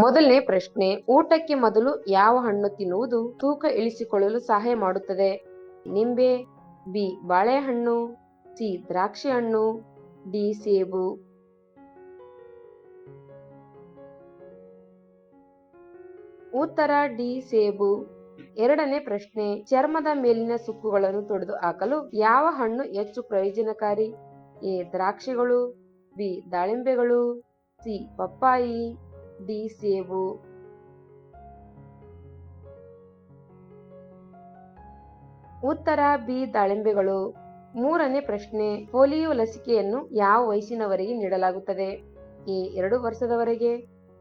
ಮೊದಲನೇ ಪ್ರಶ್ನೆ, ಊಟಕ್ಕೆ ಮೊದಲು ಯಾವ ಹಣ್ಣು ತಿನ್ನುವುದು ತೂಕ ಇಳಿಸಿಕೊಳ್ಳಲು ಸಹಾಯ ಮಾಡುತ್ತದೆ? ನಿಂಬೆ, ಬಿ, ಬಾಳೆಹಣ್ಣು, ಸಿ, ದ್ರಾಕ್ಷಿ ಹಣ್ಣು, ಡಿ, ಸೇಬು. ಉತ್ತರ, ಡಿ, ಸೇಬು. ಎರಡನೇ ಪ್ರಶ್ನೆ, ಚರ್ಮದ ಮೇಲಿನ ಸುಕ್ಕುಗಳನ್ನು ತೊಡೆದು ಹಾಕಲು ಯಾವ ಹಣ್ಣು ಹೆಚ್ಚು ಪ್ರಯೋಜನಕಾರಿ? ಎ, ದ್ರಾಕ್ಷಿಗಳು, ಬಿ, ದಾಳಿಂಬೆಗಳು, ಸಿ, ಪಪ್ಪಾಯಿ. ಡಿ ಸೇಬು ಉತ್ತರ ಬಿ ದಾಳಿಂಬೆಗಳು. ಮೂರನೇ ಪ್ರಶ್ನೆ, ಪೋಲಿಯೋ ಲಸಿಕೆಯನ್ನು ಯಾವ ವಯಸ್ಸಿನವರೆಗೆ ನೀಡಲಾಗುತ್ತದೆ? ಎ, ಎರಡು ವರ್ಷದವರೆಗೆ,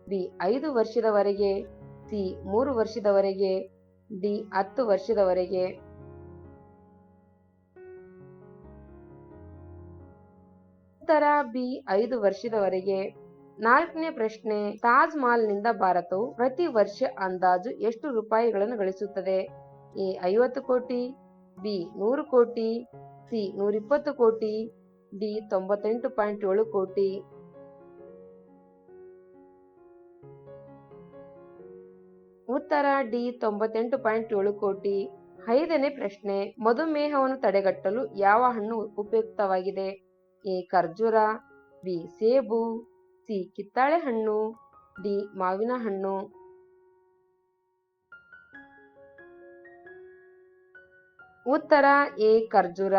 ಬಿ, ಐದು ವರ್ಷದವರೆಗೆ, ಸಿ, ಮೂರು ವರ್ಷದವರೆಗೆ, ಡಿ, ಹತ್ತು ವರ್ಷದವರೆಗೆ. ಉತ್ತರ ಬಿ, ಐದು ವರ್ಷದವರೆಗೆ. ನಾಲ್ಕನೇ ಪ್ರಶ್ನೆ, ತಾಜ್ ಮಹಲ್ನಿಂದ ಭಾರತವು ಪ್ರತಿ ವರ್ಷ ಅಂದಾಜು ಎಷ್ಟು ರೂಪಾಯಿಗಳನ್ನು ಗಳಿಸುತ್ತದೆ? ಎ, ಐವತ್ತು ಕೋಟಿ, ಬಿ, ನೂರು ಕೋಟಿ, ಸಿ, ನೂರಿಪ್ಪತ್ತು ಕೋಟಿ, ಡಿ, ತೊಂಬತ್ತೆಂಟು ಪಾಯಿಂಟ್ ಏಳು ಕೋಟಿ. ಉತ್ತರ, ಡಿ, ತೊಂಬತ್ತೆಂಟು ಪಾಯಿಂಟ್ ಏಳು ಕೋಟಿ. ಐದನೇ ಪ್ರಶ್ನೆ, ಮಧುಮೇಹವನ್ನು ತಡೆಗಟ್ಟಲು ಯಾವ ಹಣ್ಣು ಉಪಯುಕ್ತವಾಗಿದೆ? ಎ, ಖರ್ಜೂರ, ಬಿ, ಸೇಬು ಸಿ ಕಿತ್ತಾಳೆ ಹಣ್ಣು ಡಿ ಮಾವಿನ ಹಣ್ಣು. ಉತ್ತರ, ಎ, ಖರ್ಜೂರ.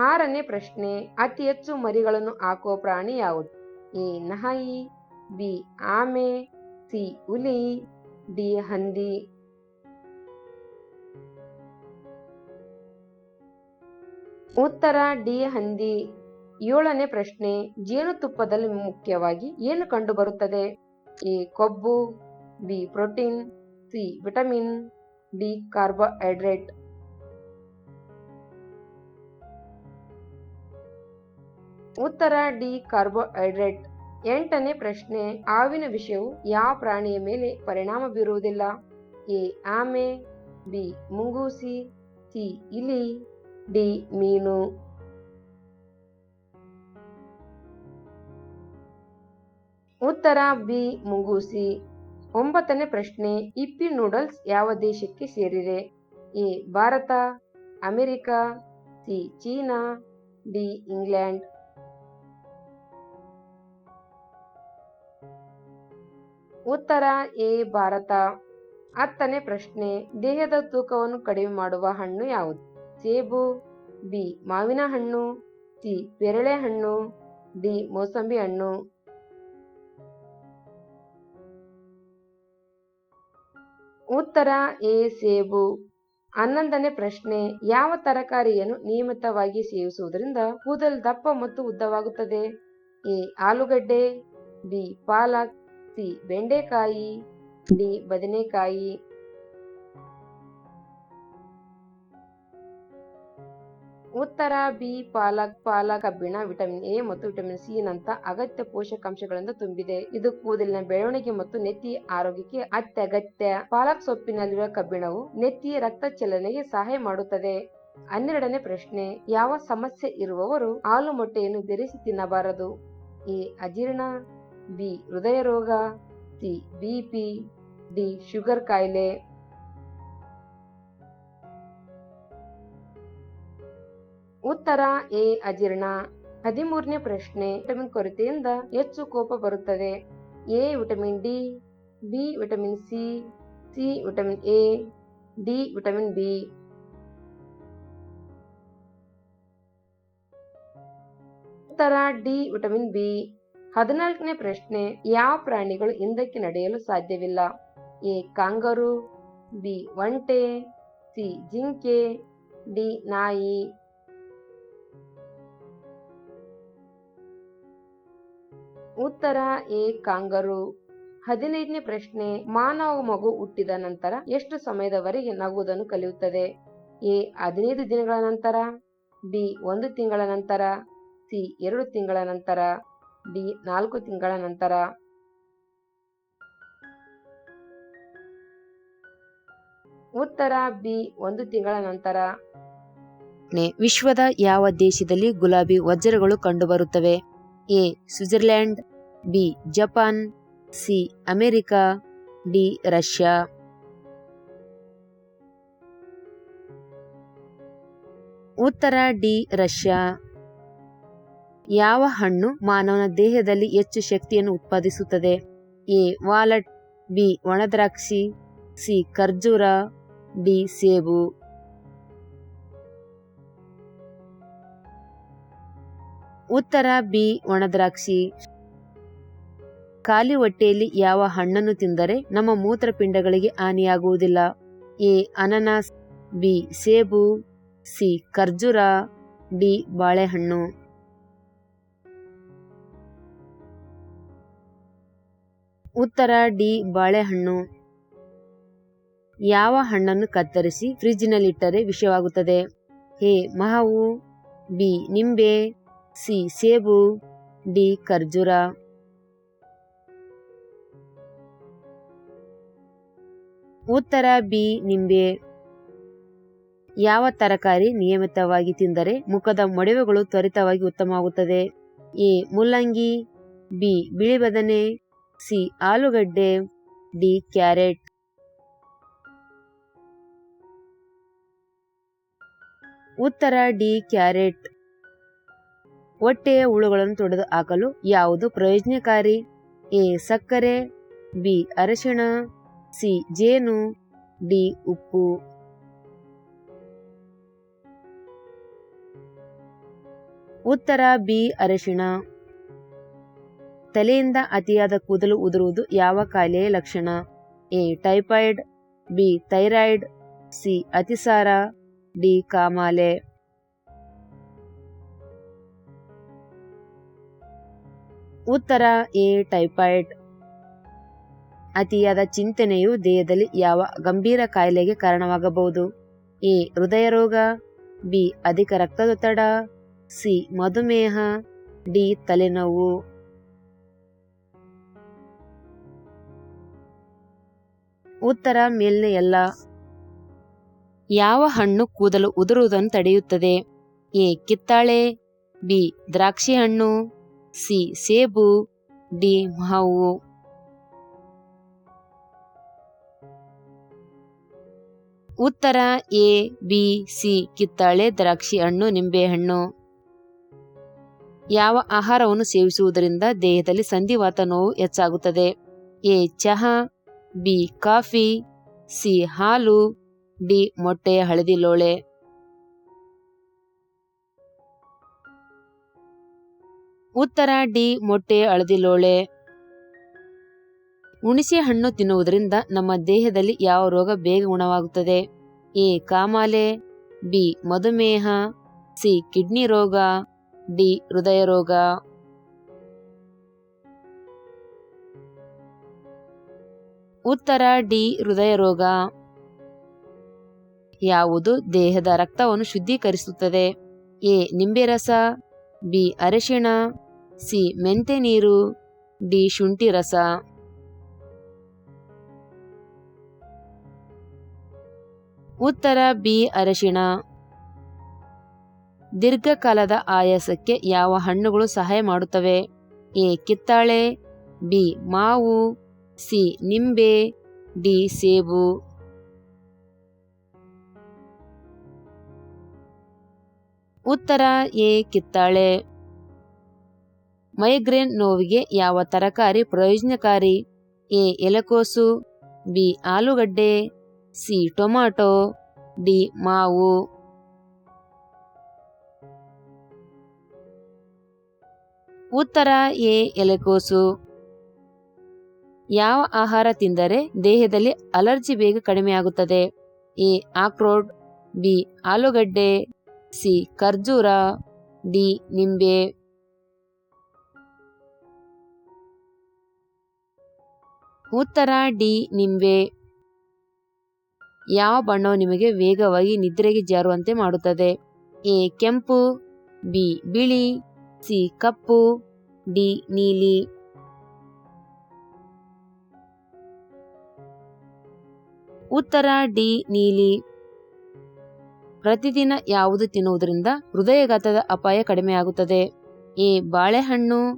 ಆರನೇ ಪ್ರಶ್ನೆ, ಅತಿ ಹೆಚ್ಚು ಮರಿಗಳನ್ನು ಹಾಕುವ ಪ್ರಾಣಿ ಯಾವುದು? ಎ ನಹಾಯಿ ಬಿ, ಆಮೆ, ಸಿ, ಹುಲಿ, ಡಿ, ಹಂದಿ. ಉತ್ತರ, ಡಿ, ಹಂದಿ. ಏಳನೇ ಪ್ರಶ್ನೆ ಜೇನುತುಪ್ಪದಲ್ಲಿ ಮುಖ್ಯವಾಗಿ ಏನು ಕಂಡುಬರುತ್ತದೆ? ಎ, ಕೊಬ್ಬು, B, protein, C, vitamin, D, carbohydrate. ಉತ್ತರ, ಡಿ, ಕಾರ್ಬೋಹೈಡ್ರೇಟ್. ಎಂಟನೇ ಪ್ರಶ್ನೆ, ಹಾವಿನ ವಿಷಯವು ಯಾವ ಪ್ರಾಣಿಯ ಮೇಲೆ ಪರಿಣಾಮ ಬೀರುವುದಿಲ್ಲ? ಎ, ಆಮೆ, ಬಿ, ಮುಂಗೂಸಿ, ಸಿ, ಇಲಿ, ಡಿ, ಮೀನು. ಉತ್ತರ ಬಿ ಮುಂಗೂಸಿ. ಒಂಬತ್ತನೇ ಪ್ರಶ್ನೆ ಇಪ್ಪಿ ನೂಡಲ್ಸ್ ಯಾವ ದೇಶಕ್ಕೆ ಸೇರಿದೆ A, Bharat, America, C, China, D, England. ಉತ್ತರ ಎ, ಭಾರತ. ಹತ್ತನೇ ಪ್ರಶ್ನೆ, ದೇಹದ ತೂಕವನ್ನು ಕಡಿಮೆ ಮಾಡುವ ಹಣ್ಣು ಯಾವುದು? ಸೇಬು, ಬಿ, ಮಾವಿನ ಹಣ್ಣು, ಸಿ ಪೇರಳೆ ಹಣ್ಣು, ಡಿ, ಮೋಸಂಬಿ ಹಣ್ಣು. ಉತ್ತರ ಎ ಸೇಬು. ಹನ್ನೊಂದನೇ ಪ್ರಶ್ನೆ, ಯಾವ ತರಕಾರಿಯನ್ನು ನಿಯಮಿತವಾಗಿ ಸೇವಿಸುವುದರಿಂದ ಕೂದಲು ದಪ್ಪ ಮತ್ತು ಉದ್ದವಾಗುತ್ತದೆ? ಎ, ಆಲೂಗಡ್ಡೆ, ಬಿ, ಪಾಲಕ್, ಸಿ, ಬೆಂಡೆಕಾಯಿ, ಡಿ, ಬದನೆಕಾಯಿ. ಉತ್ತರ ಬಿ ಪಾಲಕ್ ಪಾಲಕ್ ಕಬ್ಬಿಣ ವಿಟಮಿನ್ ಎ ಮತ್ತು ವಿಟಮಿನ್ ಸಿ ನಂತ ಅಗತ್ಯ ಪೋಷಕಾಂಶಗಳಿಂದ ತುಂಬಿದೆ. ಇದು ಕೂದಲಿನ ಬೆಳವಣಿಗೆ ಮತ್ತು ನೆತ್ತಿ ಆರೋಗ್ಯಕ್ಕೆ ಅತ್ಯಗತ್ಯ. ಪಾಲಕ್ ಸೊಪ್ಪಿನಲ್ಲಿರುವ ಕಬ್ಬಿಣವು ನೆತ್ತಿಯ ರಕ್ತ ಚಲನೆಗೆ ಸಹಾಯ ಮಾಡುತ್ತದೆ. ಹನ್ನೆರಡನೇ ಪ್ರಶ್ನೆ, ಯಾವ ಸಮಸ್ಯೆ ಇರುವವರು ಹಾಲು ಮೊಟ್ಟೆಯನ್ನು ಬೆರೆಸಿ ತಿನ್ನಬಾರದು? ಎ, ಅಜೀರ್ಣ, ಬಿ ಹೃದಯ ರೋಗ ಸಿ ಬಿಪಿ ಡಿ, ಶುಗರ್ ಕಾಯಿಲೆ. ಉತ್ತರ ಎ ಅಜೀರ್ಣ. ಹದಿಮೂರನೇ ಪ್ರಶ್ನೆ, ವಿಟಮಿನ್ ಕೊರತೆಯಿಂದ ಹೆಚ್ಚು ಕೋಪ ಬರುತ್ತದೆ. A vitamin D, B vitamin C C vitamin A, D vitamin B. ಉತ್ತರ ಡಿ ವಿಟಮಿನ್ ಬಿ. ಹದಿನಾಲ್ಕನೇ ಪ್ರಶ್ನೆ, ಯಾವ ಪ್ರಾಣಿಗಳು ಹಿಂದಕ್ಕೆ ನಡೆಯಲು ಸಾಧ್ಯವಿಲ್ಲ? ಎ ಕಾಂಗರು, ಬಿ ಒಂಟೆ, ಸಿ ಜಿಂಕೆ, ಡಿ ನಾಯಿ. ಉತ್ತರ ಎ ಕಾಂಗರು. ಹದಿನೈದನೇ ಪ್ರಶ್ನೆ, ಮಾನವ ಮಗು ಹುಟ್ಟಿದ ನಂತರ ಎಷ್ಟು ಸಮಯದವರೆಗೆ ನಗುವುದನ್ನು ಕಲಿಯುತ್ತದೆ? ಎ, ಹದಿನೈದು ದಿನಗಳ ನಂತರ. ಬಿ, ಒಂದು ತಿಂಗಳ ನಂತರ. ಸಿ, ಎರಡು ತಿಂಗಳ ನಂತರ. ಡಿ, ನಾಲ್ಕು ತಿಂಗಳ ನಂತರ. ಉತ್ತರ ಬಿ, ಒಂದು ತಿಂಗಳ ನಂತರ. ವಿಶ್ವದ ಯಾವ ದೇಶದಲ್ಲಿ ಗುಲಾಬಿ ವಜ್ರಗಳು ಕಂಡುಬರುತ್ತವೆ? A, Switzerland, B, Japan, C, America, D, Russia. ಉತ್ತರ, ಡಿ, ರಷ್ಯಾ. ಯಾವ ಹಣ್ಣು ಮಾನವನ ದೇಹದಲ್ಲಿ ಹೆಚ್ಚು ಶಕ್ತಿಯನ್ನು ಉತ್ಪಾದಿಸುತ್ತದೆ? ಎ, ವಾಲಟ್, ಬಿ ಒಣದ್ರಾಕ್ಷಿ ಸಿ, ಖರ್ಜೂರ, ಡಿ, ಸೇಬು. ಉತ್ತರ ಬಿ ಒಣದ್ರಾಕ್ಷಿ. ಖಾಲಿ ಹೊಟ್ಟೆಯಲ್ಲಿ ಯಾವ ಹಣ್ಣನ್ನು ತಿಂದರೆ ನಮ್ಮ ಮೂತ್ರಪಿಂಡಗಳಿಗೆ ಹಾನಿಯಾಗುವುದಿಲ್ಲ. ಎ ಅನನಾಸ್, ಬಿ ಸೇಬು, ಸಿ ಖರ್ಜೂರ, ಡಿ ಬಾಳೆಹಣ್ಣು. ಉತ್ತರ ಡಿ ಬಾಳೆಹಣ್ಣು. ಯಾವ ಹಣ್ಣನ್ನು ಕತ್ತರಿಸಿ ಫ್ರಿಜ್ನಲ್ಲಿಟ್ಟರೆ ವಿಷವಾಗುತ್ತದೆ? ಎ ಮಹವು, ಬಿ ನಿಂಬೆ ಸಿ, ಸೇಬು, ಡಿ, ಖರ್ಜೂರ. ಉತ್ತರ, ಬಿ, ನಿಂಬೆ. ಯಾವ ತರಕಾರಿ ನಿಯಮಿತವಾಗಿ ತಿಂದರೆ ಮುಖದ ಮೊಡವೆಗಳು ತ್ವರಿತವಾಗಿ ಉತ್ತಮವಾಗುತ್ತದೆ? ಎ, ಮುಲ್ಲಂಗಿ, ಬಿ ಬಿಳಿ ಬದನೆ ಸಿ, ಆಲೂಗಡ್ಡೆ, ಡಿ, ಕ್ಯಾರೆಟ್. ಉತ್ತರ, ಡಿ, ಕ್ಯಾರೆಟ್. ಹೊಟ್ಟೆಯ ಹುಳುಗಳನ್ನು ತೊಡೆದು ಹಾಕಲು ಯಾವುದು ಪ್ರಯೋಜನಕಾರಿ? ಎ. ಸಕ್ಕರೆ, ಬಿ. ಅರಶಿಣ, ಸಿ. ಜೇನು, ಡಿ. ಉಪ್ಪು. ಉತ್ತರ, ಬಿ. ಅರಿಶಿಣ. ತಲೆಯಿಂದ ಅತಿಯಾದ ಕೂದಲು ಉದುರುವುದು ಯಾವ ಕಾಯಿಲೆಯ ಲಕ್ಷಣ? A. Typhoid, B. Thyroid, C. ಅತಿಸಾರ, ಡಿ. ಕಾಮಾಲೆ. ಉತ್ತರ ಎ, ಟೈಫಾಯ್ಡ್. ಅತಿಯಾದ ಚಿಂತನೆಯು ದೇಹದಲ್ಲಿ ಯಾವ ಗಂಭೀರ ಕಾಯಿಲೆಗೆ ಕಾರಣವಾಗಬಹುದು? ಎ ಹೃದಯ ರೋಗ ಬಿ, ಅಧಿಕ ರಕ್ತದೊತ್ತಡ. ಸಿ, ಮಧುಮೇಹ. ಡಿ, ತಲೆನೋವು. ಉತ್ತರ ಮೇಲ್ನೆ ಎಲ್ಲ. ಯಾವ ಹಣ್ಣು ಕೂದಲು ಉದುರುವುದನ್ನು ತಡೆಯುತ್ತದೆ? ಎ, ಕಿತ್ತಾಳೆ. ಬಿ ದ್ರಾಕ್ಷಿ ಹಣ್ಣು ಸಿ, ಸೇಬು, ಡಿ, ಮಾವು. ಉತ್ತರ ಎ, ಬಿ, ಸಿ, ಕಿತ್ತಾಳೆ, ದ್ರಾಕ್ಷಿ ಹಣ್ಣು ನಿಂಬೆಹಣ್ಣು ಯಾವ ಆಹಾರವನ್ನು ಸೇವಿಸುವುದರಿಂದ ದೇಹದಲ್ಲಿ ಸಂಧಿವಾತ ನೋವು ಹೆಚ್ಚಾಗುತ್ತದೆ? ಎ, ಚಹಾ, ಬಿ, ಕಾಫಿ, ಸಿ, ಹಾಲು, ಡಿ ಮೊಟ್ಟೆ ಹಳದಿ ಲೋಳೆ. ಉತ್ತರ ಡಿ ಮೊಟ್ಟೆ ಹಳದಿ ಲೋಳೆ. ಹುಣಸೆ ಹಣ್ಣು ತಿನ್ನುವುದರಿಂದ ನಮ್ಮ ದೇಹದಲ್ಲಿ ಯಾವ ರೋಗ ಬೇಗ ಗುಣವಾಗುತ್ತದೆ? ಎ. ಕಾಮಾಲೆ, ಬಿ. ಮಧುಮೇಹ, ಸಿ. ಕಿಡ್ನಿ ರೋಗ, ಡಿ. ಹೃದಯ ರೋಗ. ಉತ್ತರ ಡಿ. ಹೃದಯ ರೋಗ. ಯಾವುದು ದೇಹದ ರಕ್ತವನ್ನು ಶುದ್ಧೀಕರಿಸುತ್ತದೆ? ಎ. ನಿಂಬೆ ರಸ, ಬಿ. ಅರಿಶಿಣ ಸಿ ಮೆಂತೆ ನೀರು, ಡಿ ಶುಂಠಿ ರಸ. ಉತ್ತರ ಬಿ ಅರಿಶಿಣ. ದೀರ್ಘಕಾಲದ ಆಯಾಸಕ್ಕೆ ಯಾವ ಹಣ್ಣುಗಳು ಸಹಾಯ ಮಾಡುತ್ತವೆ? ಎ ಕಿತ್ತಾಳೆ, ಬಿ ಮಾವು, ಸಿ ನಿಂಬೆ, ಡಿ ಸೇಬು. ಉತ್ತರ ಎ ಕಿತ್ತಾಳೆ. ಮೈಗ್ರೇನ್ ನೋವಿಗೆ ಯಾವ ತರಕಾರಿ ಪ್ರಯೋಜನಕಾರಿ? ಎ. ಎಲೆಕೋಸು. ಬಿ. ಆಲೂಗಡ್ಡೆ. ಸಿ. ಟೊಮಾಟೊ. ಡಿ. ಮಾವು. ಉತ್ತರ ಎ. ಎಲೆಕೋಸು. ಯಾವ ಆಹಾರ ತಿಂದರೆ ದೇಹದಲ್ಲಿ ಅಲರ್ಜಿ ಬೇಗ ಕಡಿಮೆಯಾಗುತ್ತದೆ? ಎ. ಆಕ್ರೋಟ್. ಬಿ. ಆಲೂಗಡ್ಡೆ. ಸಿ. ಖರ್ಜೂರ. ಡಿ. ನಿಂಬೆ. ಉತ್ತರ ಡಿ, ನಿಂಬೆ. ಯಾವ ಬಣ್ಣವು ನಿಮಗೆ ವೇಗವಾಗಿ ನಿದ್ರೆಗೆ ಜಾರುವಂತೆ ಮಾಡುತ್ತದೆ? ಎ, ಕೆಂಪು, ಬಿ, ಬಿಳಿ, ಸಿ, ಕಪ್ಪು, ಡಿ, ನೀಲಿ. ಉತ್ತರ ಡಿ, ನೀಲಿ. ಪ್ರತಿದಿನ ಯಾವುದು ತಿನ್ನುವುದರಿಂದ ಹೃದಯಘಾತದ ಅಪಾಯ ಕಡಿಮೆಯಾಗುತ್ತದೆ? ಎ, ಬಾಳೆಹಣ್ಣು,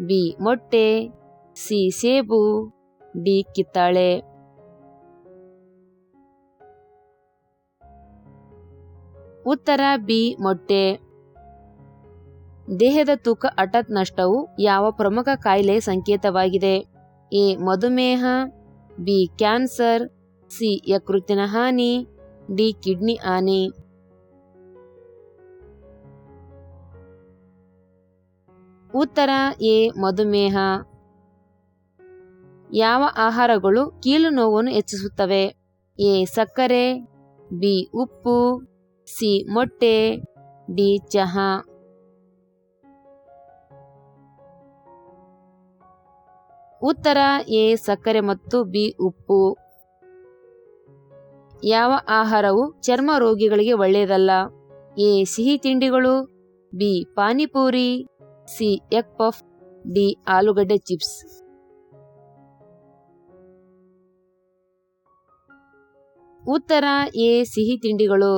ಬಿ, ಮೊಟ್ಟೆ, ಸಿ, ಸೇಬು. ಡಿ ಕಿತ್ತಾಳೆ. ಉತ್ತರ ಬಿ ಮೊಟ್ಟೆ. ದೇಹದ ತೂಕ ಹಠಾತ್ ನಷ್ಟವು ಯಾವ ಪ್ರಮುಖ ಕಾಯಿಲೆ ಸಂಕೇತವಾಗಿದೆ? ಎ ಮಧುಮೇಹ, ಬಿ ಕ್ಯಾನ್ಸರ್, ಸಿ ಯಕೃತಿನ ಹಾನಿ, ಡಿ ಕಿಡ್ನಿ ಹಾನಿ. ಉತ್ತರ ಎ ಮಧುಮೇಹ. ಯಾವ ಆಹಾರಗಳು ಕೀಲು ನೋವನ್ನು ಹೆಚ್ಚಿಸುತ್ತವೆ? ಎ. ಸಕ್ಕರೆ, ಬಿ. ಉಪ್ಪು, ಸಿ. ಮೊಟ್ಟೆ, ಡಿ. ಚಹಾ. ಉತ್ತರ, ಎ. ಸಕ್ಕರೆ ಮತ್ತು ಬಿ. ಉಪ್ಪು. ಯಾವ ಆಹಾರವು ಚರ್ಮ ರೋಗಿಗಳಿಗೆ ಒಳ್ಳೆಯದಲ್ಲ? ಎ. ಸಿಹಿ ತಿಂಡಿಗಳು, B. Panipuri, C. Egg puff, D. ಆಲೂಗಡ್ಡೆ ಚಿಪ್ಸ್. ಉತ್ತರ ಎ ಸಿಹಿ ತಿಂಡಿಗಳು.